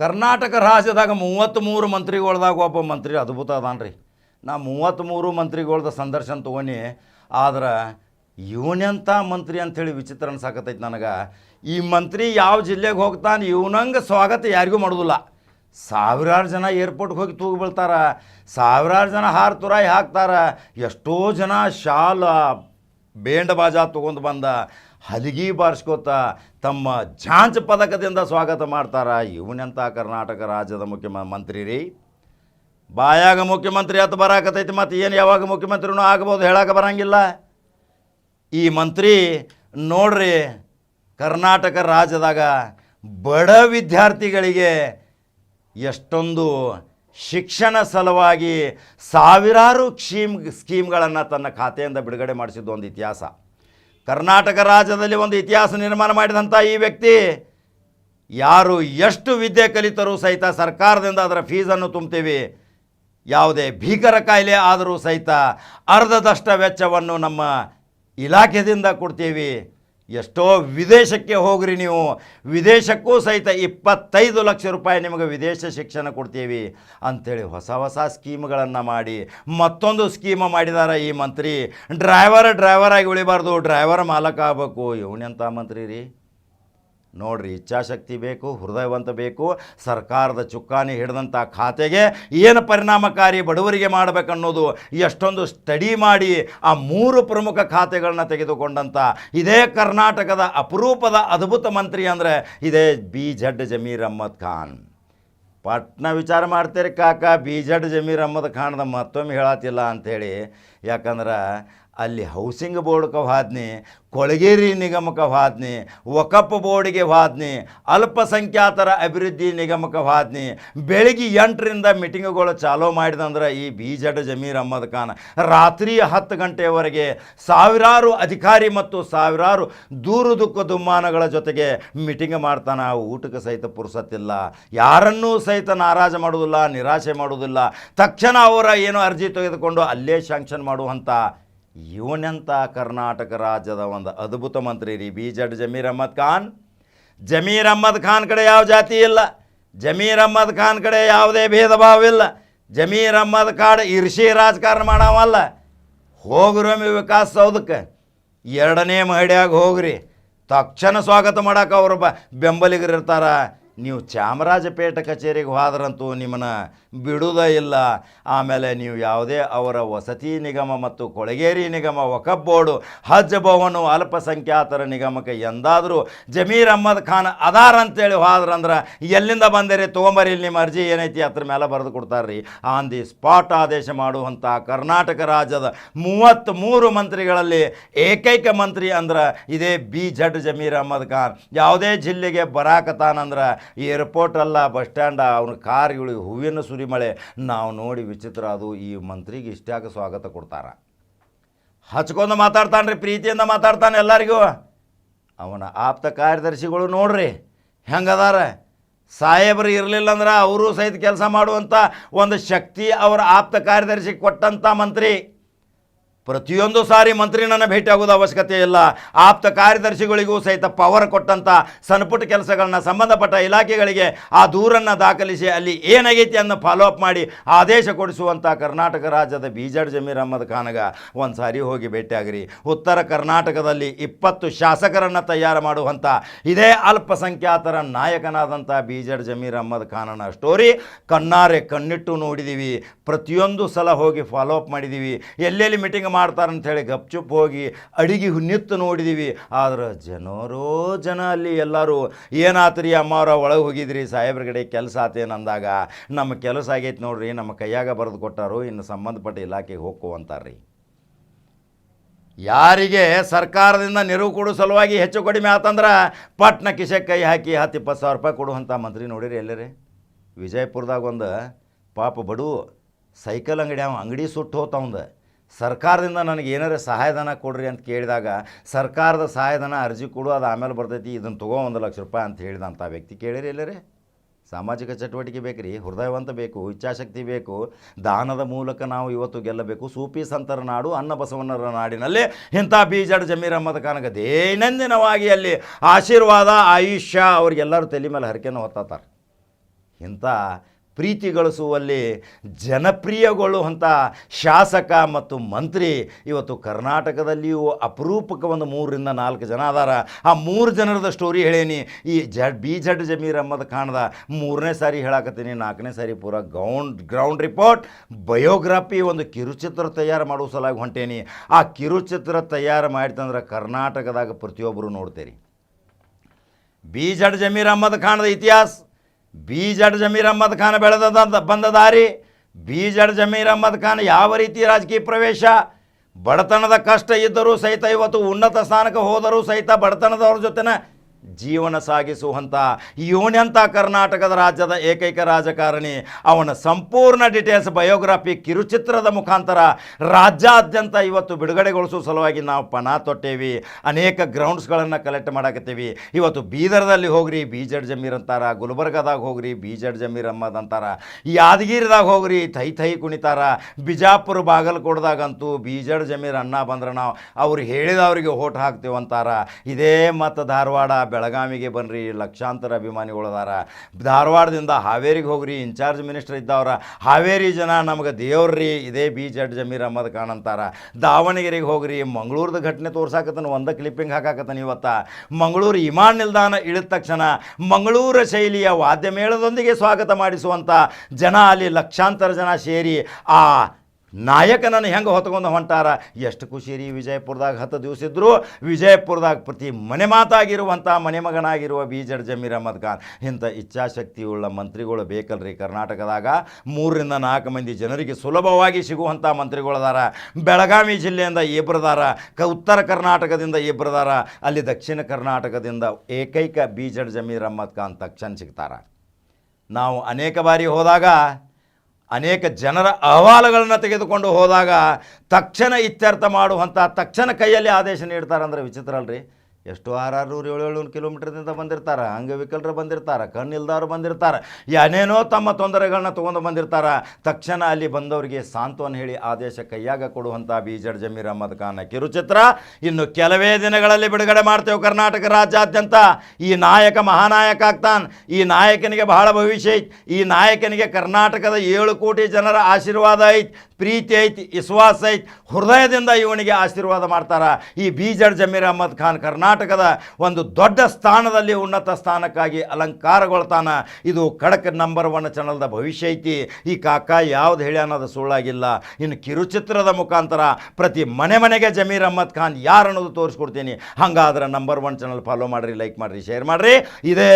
ಕರ್ನಾಟಕ ರಾಜ್ಯದಾಗ ಮೂವತ್ತ್ಮೂರು ಮಂತ್ರಿಗಳ್ದಾಗ ಒಬ್ಬ ಮಂತ್ರಿ ಅದ್ಭುತ ಅದಾನ ರೀ ನಾ ಮೂವತ್ತ್ಮೂರು ಮಂತ್ರಿಗಳ್ದ ಸಂದರ್ಶನ ತೊಗೊಂಡು, ಆದ್ರೆ ಇವನೆಂಥ ಮಂತ್ರಿ ಅಂಥೇಳಿ ವಿಚಿತ್ರ ಅನ್ಸಾಕತ್ತೈತಿ ನನಗೆ. ಈ ಮಂತ್ರಿ ಯಾವ ಜಿಲ್ಲೆಗೆ ಹೋಗ್ತಾನೆ, ಇವನಂಗೆ ಸ್ವಾಗತ ಯಾರಿಗೂ ಮಾಡೋದಿಲ್ಲ. ಸಾವಿರಾರು ಜನ ಏರ್ಪೋರ್ಟ್ಗೆ ಹೋಗಿ ತೂಗು ಬೀಳ್ತಾರ, ಸಾವಿರಾರು ಜನ ಹಾರು ತುರಾಯಿ ಹಾಕ್ತಾರ, ಎಷ್ಟೋ ಜನ ಶಾಲ, ಬೇಂಡ ಬಾಜಾ ತೊಗೊಂಡು ಬಂದ ಹಲಿಗಿ ಬಾರಿಸ್ಕೋತ ತಮ್ಮ ಝಾಂಚ್ ಪದಕದಿಂದ ಸ್ವಾಗತ ಮಾಡ್ತಾರ ಇವನೆಂಥ ಕರ್ನಾಟಕ ರಾಜ್ಯದ ಮುಖ್ಯಮಂತ್ರಿ ರೀ ಬಾಯಾಗ ಮುಖ್ಯಮಂತ್ರಿ ಅಂತ ಬರಾಕತೈತಿ ಮತ್ತು ಏನು ಯಾವಾಗ ಮುಖ್ಯಮಂತ್ರಿನೂ ಆಗ್ಬೋದು ಹೇಳಕ್ಕೆ ಬರಂಗಿಲ್ಲ. ಈ ಮಂತ್ರಿ ನೋಡ್ರಿ ಕರ್ನಾಟಕ ರಾಜ್ಯದಾಗ ಬಡ ವಿದ್ಯಾರ್ಥಿಗಳಿಗೆ ಎಷ್ಟೊಂದು ಶಿಕ್ಷಣ ಸಲುವಾಗಿ ಸಾವಿರಾರು ಸ್ಕೀಮ್ ಸ್ಕೀಮ್ಗಳನ್ನು ತನ್ನ ಖಾತೆಯಿಂದ ಬಿಡುಗಡೆ ಮಾಡಿಸಿದ್ದು ಒಂದು ಇತಿಹಾಸ. ಕರ್ನಾಟಕ ರಾಜ್ಯದಲ್ಲಿ ಒಂದು ಇತಿಹಾಸ ನಿರ್ಮಾಣ ಮಾಡಿದಂಥ ಈ ವ್ಯಕ್ತಿ, ಯಾರು ಎಷ್ಟು ವಿದ್ಯೆ ಕಲಿತರೂ ಸಹಿತ ಸರ್ಕಾರದಿಂದ ಅದರ ಫೀಸನ್ನು ತುಂಬ್ತೀವಿ. ಯಾವುದೇ ಭೀಕರ ಕಾಯಿಲೆ ಆದರೂ ಸಹಿತ ಅರ್ಧದಷ್ಟ ವೆಚ್ಚವನ್ನು ನಮ್ಮ ಇಲಾಖೆಯಿಂದ ಕೊಡ್ತೀವಿ. ಎಷ್ಟೋ ವಿದೇಶಕ್ಕೆ ಹೋಗ್ರಿ ನೀವು. ವಿದೇಶಕ್ಕೂ ಸಹಿತ ಇಪ್ಪತ್ತೈದು ಲಕ್ಷ ರೂಪಾಯಿ ನಿಮಗೆ ವಿದೇಶ ಶಿಕ್ಷಣ ಕೊಡ್ತೀವಿ ಅಂಥೇಳಿ ಹೊಸ ಹೊಸ ಸ್ಕೀಮ್ಗಳನ್ನು ಮಾಡಿ. ಮತ್ತೊಂದು ಸ್ಕೀಮ್ ಮಾಡಿದಾರ ಈ ಮಂತ್ರಿ. ಡ್ರೈವರ್ ಡ್ರೈವರ್ ಆಗಿ ಉಳಿಬಾರ್ದು. ಡ್ರೈವರ್ ಮಾಲಕ ಆಗಬೇಕು. ಇವನೆಂಥ ಮಂತ್ರಿ ರೀ? ನೋಡ್ರಿ ಇಚ್ಛಾಶಕ್ತಿ ಬೇಕು, ಹೃದಯವಂತ ಬೇಕು, ಸರ್ಕಾರದ ಚುಕ್ಕಾಣಿ ಹಿಡಿದಂಥ ಖಾತೆಗೆ ಏನು ಪರಿಣಾಮಕಾರಿ ಬಡವರಿಗೆ ಮಾಡಬೇಕನ್ನೋದು ಎಷ್ಟೊಂದು ಸ್ಟಡಿ ಮಾಡಿ ಆ ಮೂರು ಪ್ರಮುಖ ಖಾತೆಗಳನ್ನ ತೆಗೆದುಕೊಂಡಂಥ ಇದೇ ಕರ್ನಾಟಕದ ಅಪರೂಪದ ಅದ್ಭುತ ಮಂತ್ರಿ ಅಂದರೆ ಇದೇ ಬಿ ಜಡ್ ಜಮೀರ್ ಅಹ್ಮದ್ ಖಾನ್. ಪಟ್ನ ವಿಚಾರ ಮಾಡ್ತೀರಿ ಕಾಕ ಬಿ ಜಡ್ ಜಮೀರ್ ಅಹ್ಮದ್ ಖಾನ್ದ ಮತ್ತೊಮ್ಮೆ ಹೇಳತ್ತಿಲ್ಲ ಅಂಥೇಳಿ ಯಾಕಂದ್ರೆ ಅಲ್ಲಿ ಹೌಸಿಂಗ್ ಬೋರ್ಡ್ಗೆ ವಾದ್ನೆ, ಕೊಳಗೇರಿ ನಿಗಮಕ್ಕೆ ವಾದ್ನೆ ವಕಫ್ ಬೋರ್ಡ್ಗೆ ವಾದ್ನೆ, ಅಲ್ಪಸಂಖ್ಯಾತರ ಅಭಿವೃದ್ಧಿ ನಿಗಮಕ್ಕೆ ವಾದ್ನೆ, ಬೆಳಿಗ್ಗೆ ಎಂಟರಿಂದ ಮೀಟಿಂಗ್ಗಳು ಚಾಲೋ ಮಾಡಿದಂದ್ರೆ ಈ ಬಿ ಜಡ್ ಜಮೀರ್ ಅಹಮದ್ ಖಾನ್ ರಾತ್ರಿ ಹತ್ತು ಗಂಟೆಯವರೆಗೆ ಸಾವಿರಾರು ಅಧಿಕಾರಿ ಮತ್ತು ಸಾವಿರಾರು ದೂರು ದುಃಖ ದುಮ್ಮಾನಗಳ ಜೊತೆಗೆ ಮೀಟಿಂಗ್ ಮಾಡ್ತಾನೆ. ಊಟಕ್ಕೆ ಸಹಿತ ಪುರುಸತ್ತಿಲ್ಲ ಯಾರನ್ನೂ ಸಹಿತ ನಾರಾಜ ಮಾಡುವುದಿಲ್ಲ, ನಿರಾಶೆ ಮಾಡುವುದಿಲ್ಲ. ತಕ್ಷಣ ಅವರ ಏನು ಅರ್ಜಿ ತೆಗೆದುಕೊಂಡು ಅಲ್ಲೇ ಶಾಂಕ್ಷನ್ ಮಾಡುವಂಥ ಇವನೆಂಥ ಕರ್ನಾಟಕ ರಾಜ್ಯದ ಒಂದು ಅದ್ಭುತ ಮಂತ್ರಿ ರೀ ಬಿ ಜಡ್ ಜಮೀರ್ ಅಹ್ಮದ್ ಖಾನ್? ಜಮೀರ್ ಅಹ್ಮದ್ ಖಾನ್ ಕಡೆ ಯಾವ ಜಾತಿ ಇಲ್ಲ. ಜಮೀರ್ ಅಹ್ಮದ್ ಖಾನ್ ಕಡೆ ಯಾವುದೇ ಭೇದ ಭಾವ ಇಲ್ಲ. ಜಮೀರ್ ಅಹ್ಮದ್ ಖಾನ್ ಇರ್ಷಿ ರಾಜಕಾರಣ ಮಾಡವಲ್ಲ. ಹೋಗ್ರೊಮ್ಮೆ ವಿಕಾಸ್ ಸೌಧಕ್ಕೆ. ಎರಡನೇ ಮಹಡಿಯಾಗ ಹೋಗ್ರಿ. ತಕ್ಷಣ ಸ್ವಾಗತ ಮಾಡಕ್ಕೆ ಅವರು ಬ ಬೆಂಬಲಿಗರು ಇರ್ತಾರ ನೀವು ಚಾಮರಾಜಪೇಟೆ ಕಚೇರಿಗೆ ಹೋದ್ರಂತೂ ನಿಮ್ಮನ್ನು ಬಿಡುವುದೇ ಇಲ್ಲ. ಆಮೇಲೆ ನೀವು ಯಾವುದೇ ಅವರ ವಸತಿ ನಿಗಮ ಮತ್ತು ಕೊಳಗೇರಿ ನಿಗಮ ವಕಫ್ ಬೋರ್ಡು ಹಜ್ ಭವನು ಅಲ್ಪಸಂಖ್ಯಾತರ ನಿಗಮಕ್ಕೆ ಎಂದಾದರೂ ಜಮೀರ್ ಅಹ್ಮದ್ ಖಾನ್ ಅದಾರ ಅಂತೇಳಿ ಹೋದ್ರಂದ್ರೆ ಎಲ್ಲಿಂದ ಬಂದಿರಿ? ತೊಗೊಂಬರಿ, ಇಲ್ಲಿ ನಿಮ್ಮ ಅರ್ಜಿ ಏನೈತಿ? ಅದ್ರ ಮೇಲೆ ಬರೆದು ಕೊಡ್ತಾರ್ರಿ. ಆನ್ ದಿ ಸ್ಪಾಟ್ ಆದೇಶ ಮಾಡುವಂಥ ಕರ್ನಾಟಕ ರಾಜ್ಯದ ಮೂವತ್ತ್ಮೂರು ಮಂತ್ರಿಗಳಲ್ಲಿ ಏಕೈಕ ಮಂತ್ರಿ ಅಂದ್ರೆ ಇದೇ ಬಿ ಜಡ್ ಜಮೀರ್ ಅಹ್ಮದ್ ಖಾನ್. ಯಾವುದೇ ಜಿಲ್ಲೆಗೆ ಬರಾಕತಾನಂದ್ರೆ ಏರ್ಪೋರ್ಟ್ ಅಲ್ಲ ಬಸ್ ಸ್ಟ್ಯಾಂಡ ಅವನ ಕಾರ್ಗಳಿಗೆ ಹೂವಿನ ಸುರಿಮಳೆ. ನಾವು ನೋಡಿ ವಿಚಿತ್ರ ಅದು, ಈ ಮಂತ್ರಿಗೆ ಇಷ್ಟ್ಯಾಕೆ ಸ್ವಾಗತ ಕೊಡ್ತಾರ. ಹಚ್ಕೊಂಡು ಮಾತಾಡ್ತಾನೆ ರೀ ಪ್ರೀತಿಯಿಂದ ಮಾತಾಡ್ತಾನೆ ಎಲ್ಲರಿಗೂ. ಅವನ ಆಪ್ತ ಕಾರ್ಯದರ್ಶಿಗಳು ನೋಡ್ರಿ, ಹೆಂಗದಾರ? ಸಾಹೇಬರು ಇರಲಿಲ್ಲ ಅಂದ್ರೆ ಅವರು ಸಹಿತ ಕೆಲಸ ಮಾಡುವಂಥ ಒಂದು ಶಕ್ತಿ ಅವರ ಆಪ್ತ ಕಾರ್ಯದರ್ಶಿ ಕೊಟ್ಟಂಥ ಮಂತ್ರಿ. ಪ್ರತಿಯೊಂದು ಸಾರಿ ಮಂತ್ರಿನನ್ನು ಭೇಟಿ ಆಗೋದು ಅವಶ್ಯಕತೆ ಇಲ್ಲ. ಆಪ್ತ ಕಾರ್ಯದರ್ಶಿಗಳಿಗೂ ಸಹಿತ ಪವರ್ ಕೊಟ್ಟಂಥ ಸಣ್ಣಪುಟ್ಟ ಕೆಲಸಗಳನ್ನ ಸಂಬಂಧಪಟ್ಟ ಇಲಾಖೆಗಳಿಗೆ ಆ ದೂರನ್ನು ದಾಖಲಿಸಿ ಅಲ್ಲಿ ಏನಾಗೈತಿ ಅನ್ನೋ ಫಾಲೋ ಅಪ್ ಮಾಡಿ ಆದೇಶ ಕೊಡಿಸುವಂಥ ಕರ್ನಾಟಕ ರಾಜ್ಯದ ಬೀಜಡ್ ಜಮೀರ್ ಅಹಮದ್ ಖಾನ್ಗ ಒಂದು ಸಾರಿ ಹೋಗಿ ಭೇಟಿಯಾಗ್ರಿ ಉತ್ತರ ಕರ್ನಾಟಕದಲ್ಲಿ ಇಪ್ಪತ್ತು ಶಾಸಕರನ್ನು ತಯಾರು ಮಾಡುವಂಥ ಇದೇ ಅಲ್ಪಸಂಖ್ಯಾತರ ನಾಯಕನಾದಂಥ ಬೀಜಡ್ ಜಮೀರ್ ಅಹ್ಮದ್ ಖಾನನ ಸ್ಟೋರಿ ಕಣ್ಣಾರೆ ಕಣ್ಣಿಟ್ಟು ನೋಡಿದ್ದೀವಿ ಪ್ರತಿಯೊಂದು ಸಲ ಹೋಗಿ ಫಾಲೋ ಅಪ್ ಮಾಡಿದ್ದೀವಿ ಎಲ್ಲೆಲ್ಲಿ ಮೀಟಿಂಗ್ ಮಾಡ್ತಾರಂತ ಹೇಳಿ ಗಪ್ಚುಪ್ ಹೋಗಿ ಅಡಿಗೆ ಹುನ್ನಿತ್ತು ನೋಡಿದೀವಿ. ಆದ್ರೆ ಜನರೋ ಜನ ಅಲ್ಲಿ ಎಲ್ಲರೂ, ಏನಾತ್ರಿ ಅಮ್ಮವ್ರ ಒಳಗೆ ಹೋಗಿದ್ರಿ ಸಾಹೇಬ್ರಗಡೆ ಕೆಲಸ ಆತೇನಂದಾಗ ನಮ್ಮ ಕೆಲಸ ಆಗೈತೆ ನೋಡ್ರಿ, ನಮ್ಮ ಕೈಯಾಗ ಬರೆದು ಕೊಟ್ಟಾರು, ಇನ್ನು ಸಂಬಂಧಪಟ್ಟ ಇಲಾಖೆಗೆ ಹೋಗು ಅಂತಾರ್ರಿ. ಯಾರಿಗೆ ಸರ್ಕಾರದಿಂದ ನೆರವು ಕೊಡೋ ಸಲುವಾಗಿ ಹೆಚ್ಚು ಕಡಿಮೆ ಆತಂದ್ರೆ ಪಟ್ನ ಕಿಸೆ ಕೈ ಹಾಕಿ ಹತ್ತು ಇಪ್ಪತ್ತು ಸಾವಿರ ರೂಪಾಯಿ ಕೊಡುವಂಥ ಮಂತ್ರಿ ನೋಡಿರಿ ಎಲ್ಲರೇ? ವಿಜಯಪುರದಾಗ ಒಂದು ಪಾಪ ಬಡು ಸೈಕಲ್ ಅಂಗಡಿ ಅವ, ಅಂಗಡಿ ಸುಟ್ಟು ಹೋತವಂದ ಸರ್ಕಾರದಿಂದ ನನಗೆ ಏನಾರ ಸಹಾಯಧನ ಕೊಡ್ರಿ ಅಂತ ಕೇಳಿದಾಗ ಸರ್ಕಾರದ ಸಹಾಯಧನ ಅರ್ಜಿ ಕೊಡು, ಅದು ಆಮೇಲೆ ಬರ್ತೈತಿ, ಇದನ್ನು ತಗೋ ಒಂದು ಲಕ್ಷ ರೂಪಾಯಿ ಅಂತ ಹೇಳಿದಂಥ ವ್ಯಕ್ತಿ ಕೇಳಿರಿ ಎಲ್ಲರೇ. ಸಾಮಾಜಿಕ ಚಟುವಟಿಕೆ ಬೇಕು ರೀ ಹೃದಯವಂತ ಬೇಕು, ಇಚ್ಛಾಶಕ್ತಿ ಬೇಕು, ದಾನದ ಮೂಲಕ ನಾವು ಇವತ್ತು ಗೆಲ್ಲಬೇಕು. ಸೂಪಿ ಸಂತರ ನಾಡು, ಅನ್ನ ಬಸವಣ್ಣರ ನಾಡಿನಲ್ಲಿ ಇಂಥ ಬೀಜಡ್ ಜಮೀರ್ ಅಹಮದ್ ದೈನಂದಿನವಾಗಿ ಅಲ್ಲಿ ಆಶೀರ್ವಾದ, ಆಯುಷ್ಯ, ಅವ್ರಿಗೆಲ್ಲರೂ ತಲೆ ಮೇಲೆ ಹರಕೆಯನ್ನು ಹೊತ್ತಾತಾರೆ. ಇಂಥ ಪ್ರೀತಿ ಗಳಿಸುವಲ್ಲಿ ಜನಪ್ರಿಯಗೊಳ್ಳುವಂಥ ಶಾಸಕ ಮತ್ತು ಮಂತ್ರಿ ಇವತ್ತು ಕರ್ನಾಟಕದಲ್ಲಿಯೂ ಅಪರೂಪಕ್ಕೆ ಒಂದು ಮೂರರಿಂದ ನಾಲ್ಕು ಜನ ಅದಾರ. ಆ ಮೂರು ಜನರದ ಸ್ಟೋರಿ ಹೇಳೇನಿ. ಈ ಜಡ್, ಬಿ, ಜಡ್ ಜಮೀರ್ ಅಮ್ಮದ ಕಾಣದ ಮೂರನೇ ಸಾರಿ ಹೇಳಾಕತ್ತೀನಿ. ನಾಲ್ಕನೇ ಸಾರಿ ಪೂರ ಗೌಂಡ್ ಗ್ರೌಂಡ್ ರಿಪೋರ್ಟ್ ಬಯೋಗ್ರಫಿ ಒಂದು ಕಿರುಚಿತ್ರ ತಯಾರು ಮಾಡುವ ಸಲಾಗಿ ಹೊಂಟೇನಿ. ಆ ಕಿರುಚಿತ್ರ ತಯಾರು ಮಾಡಿತಂದ್ರೆ ಕರ್ನಾಟಕದಾಗ ಪ್ರತಿಯೊಬ್ಬರು ನೋಡ್ತೇರಿ. ಬಿ, ಜಡ್ ಜಮೀರ್ ಅಹ್ಮದ್ ಖಾನ್ದ ಇತಿಹಾಸ. ಬಿ ಜಡ್ ಜಮೀರ್ ಅಹ್ಮದ್ ಖಾನ್ ಬೆಳೆದ ಬಂದ ದಾರಿ ಬಿ ಜಡ್ ಜಮೀರ್ ಅಹ್ಮದ್ ಖಾನ್ ಯಾವ ರೀತಿ ರಾಜಕೀಯ ಪ್ರವೇಶ, ಬಡತನದ ಕಷ್ಟ ಇದ್ದರೂ ಸಹಿತ ಇವತ್ತು ಉನ್ನತ ಸ್ಥಾನಕ್ಕೆ ಹೋದರೂ ಸಹಿತ ಬಡತನದವ್ರ ಜೊತೆನ ಜೀವನ ಸಾಗಿಸುವಂಥ ಇವನೆಂಥ ಕರ್ನಾಟಕದ ರಾಜ್ಯದ ಏಕೈಕ ರಾಜಕಾರಣಿ. ಅವನ ಸಂಪೂರ್ಣ ಡಿಟೇಲ್ಸ್ ಬಯೋಗ್ರಫಿ ಕಿರುಚಿತ್ರದ ಮುಖಾಂತರ ರಾಜ್ಯಾದ್ಯಂತ ಇವತ್ತು ಬಿಡುಗಡೆಗೊಳಿಸುವ ಸಲುವಾಗಿ ನಾವು ಪಣ ತೊಟ್ಟೇವಿ. ಅನೇಕ ಗ್ರೌಂಡ್ಸ್ಗಳನ್ನು ಕಲೆಕ್ಟ್ ಮಾಡಾಕತ್ತೀವಿ. ಇವತ್ತು ಬೀದರ್ದಲ್ಲಿ ಹೋಗ್ರಿ, ಬಿ ಜಡ್ ಜಮೀರ್ ಅಂತಾರ. ಗುಲ್ಬರ್ಗದಾಗ ಹೋಗ್ರಿ, ಬಿ ಜಡ್ ಜಮೀರ್ ಅಮ್ಮದ್ ಅಂತಾರ. ಯಾದಗಿರಿದಾಗ ಹೋಗ್ರಿ, ಥೈ ಥೈ ಕುಣಿತಾರ. ಬಿಜಾಪುರ ಬಾಗಲಕೋಟದಾಗಂತೂ ಬಿ ಜಡ್ ಜಮೀರ್ ಅಣ್ಣ ಬಂದ್ರೆ ನಾವು ಅವ್ರು ಹೇಳಿದವರಿಗೆ ಓಟ್ ಹಾಕ್ತೀವಂತಾರ. ಇದೇ ಮತ್ತು ಧಾರವಾಡ ಬೆಳಗಾವಿಗೆ ಬನ್ರಿ, ಲಕ್ಷಾಂತರ ಅಭಿಮಾನಿಗಳು ಅದಾರ. ಧಾರವಾಡದಿಂದ ಹಾವೇರಿಗೆ ಹೋಗ್ರಿ, ಇನ್ಚಾರ್ಜ್ ಮಿನಿಸ್ಟರ್ ಇದ್ದವ್ರ. ಹಾವೇರಿ ಜನ ನಮಗೆ ದೇವ್ರಿ ಇದೇ ಬಿ ಜಡ್ ಜಮೀರ್ ಅಹಮದ್ ಖಾನ್ ಅಂತಾರ. ದಾವಣಗೆರೆಗೆ ಹೋಗ್ರಿ, ಮಂಗಳೂರದ ಘಟನೆ ತೋರ್ಸಾಕತ್ತಾನ, ಒಂದ ಕ್ಲಿಪ್ಪಿಂಗ್ ಹಾಕಾಕತ್ತಾನ ಇವತ್ತ. ಮಂಗಳೂರು ವಿಮಾನ ನಿಲ್ದಾಣ ಇಳಿದ ತಕ್ಷಣ ಮಂಗಳೂರು ಶೈಲಿಯ ವಾದ್ಯ ಮೇಳದೊಂದಿಗೆ ಸ್ವಾಗತ ಮಾಡಿಸುವಂಥ ಜನ ಅಲ್ಲಿ ಲಕ್ಷಾಂತರ ಜನ ಸೇರಿ ಆ ನಾಯಕನನ್ನು ಹೆಂಗೆ ಹೊತ್ಕೊಂಡು ಹೊಂಟಾರ? ಎಷ್ಟು ಖುಷಿ ರೀ ವಿಜಯಪುರದಾಗ ಹತ್ತು ದಿವಸ ಇದ್ದರು ವಿಜಯಪುರದಾಗ ಪ್ರತಿ ಮನೆ ಮಾತಾಗಿರುವಂಥ ಮನೆ ಮಗನಾಗಿರುವ ಬಿ ಜಡ್ ಜಮೀರ್ ಅಹಮದ್ ಖಾನ್. ಇಂಥ ಇಚ್ಛಾಶಕ್ತಿಯುಳ್ಳ ಮಂತ್ರಿಗಳು ಬೇಕಲ್ರಿ ಕರ್ನಾಟಕದಾಗ. ಮೂರರಿಂದ ನಾಲ್ಕು ಮಂದಿ ಜನರಿಗೆ ಸುಲಭವಾಗಿ ಸಿಗುವಂಥ ಮಂತ್ರಿಗಳದಾರ. ಬೆಳಗಾವಿ ಜಿಲ್ಲೆಯಿಂದ ಇಬ್ಬರದಾರ ಕ ಉತ್ತರ ಕರ್ನಾಟಕದಿಂದ ಇಬ್ಬರದಾರ ಅಲ್ಲಿ ದಕ್ಷಿಣ ಕರ್ನಾಟಕದಿಂದ ಏಕೈಕ ಬಿ ಜಡ್ ಜಮೀರ್ ಅಹಮದ್ ಖಾನ್ ತಕ್ಷಣ ಸಿಗ್ತಾರ. ನಾವು ಅನೇಕ ಬಾರಿ ಹೋದಾಗ ಅನೇಕ ಜನರ ಅಹವಾಲುಗಳನ್ನು ತೆಗೆದುಕೊಂಡು ಹೋದಾಗ ತಕ್ಷಣ ಇತ್ಯರ್ಥ ಮಾಡುವಂಥ ತಕ್ಷಣ ಕೈಯಲ್ಲಿ ಆದೇಶ ನೀಡ್ತಾರಂದ್ರೆ ವಿಚಿತ್ರ ಅಲ್ರಿ. ಎಷ್ಟು ಆರಾರುನೂರು ಏಳು ಏಳುನೂರು ಕಿಲೋಮೀಟರ್ದಿಂದ ಬಂದಿರ್ತಾರೆ ಅಂಗವಿಕಲರು ಬಂದಿರ್ತಾರೆ, ಕಣ್ಣಿಲ್ದವ್ರು ಬಂದಿರ್ತಾರೆ, ಏನೇನೋ ತಮ್ಮ ತೊಂದರೆಗಳನ್ನ ತೊಗೊಂಡು ಬಂದಿರ್ತಾರೆ, ತಕ್ಷಣ ಅಲ್ಲಿ ಬಂದವರಿಗೆ ಸಾಂತ್ವನ ಹೇಳಿ ಆದೇಶ ಕೈಯಾಗ ಕೊಡುವಂಥ ಬೀಜಡ್ ಜಮೀರ್ ಅಹಮದ್ ಖಾನ್ ಕಿರುಚಿತ್ರ. ಇನ್ನು ಕೆಲವೇ ದಿನಗಳಲ್ಲಿ ಬಿಡುಗಡೆ ಮಾಡ್ತೇವೆ ಕರ್ನಾಟಕ ರಾಜ್ಯಾದ್ಯಂತ. ಈ ನಾಯಕ ಮಹಾನಾಯಕ ಆಗ್ತಾನೆ. ಈ ನಾಯಕನಿಗೆ ಬಹಳ ಭವಿಷ್ಯ ಐತಿ. ಈ ನಾಯಕನಿಗೆ ಕರ್ನಾಟಕದ ಏಳು ಕೋಟಿ ಜನರ ಆಶೀರ್ವಾದ ಐತಿ, ಪ್ರೀತಿ ಐತಿ, ವಿಶ್ವಾಸ ಐತಿ. ಹೃದಯದಿಂದ ಇವನಿಗೆ ಆಶೀರ್ವಾದ ಮಾಡ್ತಾರೆ ಈ ಬೀಜಡ್ ಜಮೀರ್ ಅಹಮದ್ ಖಾನ್ ಕರ್ನಾಟಕದ ಒಂದು ದೊಡ್ಡ ಸ್ಥಾನದಲ್ಲಿ ಉನ್ನತ ಸ್ಥಾನಕ್ಕಾಗಿ ಅಲಂಕಾರಗೊಳ್ತಾನ. ಇದು ಖಡಕ್ ನಂಬರ್ ಒನ್ ಚಾನಲ್ದ ಭವಿಷ್ಯ ಐತಿ. ಈ ಕಾಕ ಯಾವ್ದು ಹೇಳಿ ಅನ್ನೋದು ಸುಳ್ಳಾಗಿಲ್ಲ. ಇನ್ನು ಕಿರುಚಿತ್ರದ ಮುಖಾಂತರ ಪ್ರತಿ ಮನೆ ಮನೆಗೆ ಜಮೀರ್ ಅಹಮದ್ ಖಾನ್ ಯಾರು ಅನ್ನೋದು ತೋರಿಸ್ಕೊಡ್ತೀನಿ. ಹಂಗಾದ್ರೆ ನಂಬರ್ ಒನ್ ಚಾನಲ್ ಫಾಲೋ ಮಾಡಿರಿ ಲೈಕ್ ಮಾಡಿರಿ ಶೇರ್ ಮಾಡಿರಿ. ಇದೇ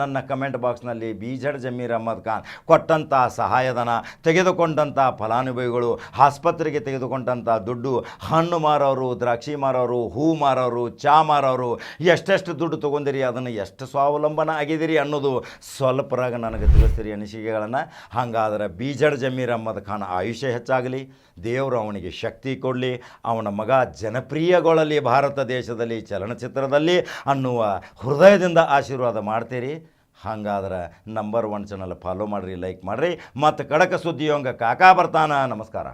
ನನ್ನ ಕಮೆಂಟ್ ಬಾಕ್ಸ್ನಲ್ಲಿ ಬೀಜಡ್ ಜಮೀರ್ ಅಹಮದ್ ಖಾನ್ ಕೊಟ್ಟಂಥ ಸಹಾಯಧನ ತೆಗೆದುಕೊಂಡಂಥ ಫಲಾನುಭವಿಗಳು, ಆಸ್ಪತ್ರೆಗೆ ತೆಗೆದುಕೊಂಡಂಥ ದುಡ್ಡು, ಹಣ್ಣು ಮಾರೋರು, ದ್ರಾಕ್ಷಿ ಮಾರೋರು, ಹೂ ಮಾರೋರು, ಚಾ ಮಾರೋರು ಎಷ್ಟೆಷ್ಟು ದುಡ್ಡು ತೊಗೊಂಡಿರಿ, ಅದನ್ನು ಎಷ್ಟು ಸ್ವಾವಲಂಬನ ಆಗಿದ್ದೀರಿ ಅನ್ನೋದು ಸ್ವಲ್ಪರಾಗ ನನಗೆ ತಿಳಿಸ್ತೀರಿ ಅನಿಸಿಕೆಗಳನ್ನು. ಹಾಗಾದ್ರೆ ಬೀಜಡ್ ಜಮೀರ್ ಅಹಮದ್ ಖಾನ್ ಆಯುಷ್ಯ ಹೆಚ್ಚಾಗಲಿ, ದೇವರು ಅವನಿಗೆ ಶಕ್ತಿ ಕೊಡಲಿ, ಅವನ ಮಗ ಜನಪ್ರಿಯಗೊಳ್ಳಲಿ ಭಾರತ ದೇಶದಲ್ಲಿ, ಚಲನಚಿತ್ರದಲ್ಲಿ ಅನ್ನುವ ಹೃದಯದಿಂದ ಆಶೀರ್ವಾದ ಮಾಡ್ತೀರಿ. ಹಂಗಾದ್ರೆ ನಂಬರ್ ಒನ್ ಚಾನಲ್ ಫಾಲೋ ಮಾಡಿರಿ, ಲೈಕ್ ಮಾಡಿರಿ. ಮತ್ತು ಕಡಕ ಸುದ್ದಿಯೊಂಗ ಕಾಕಾ ಬರ್ತಾನ, ನಮಸ್ಕಾರ.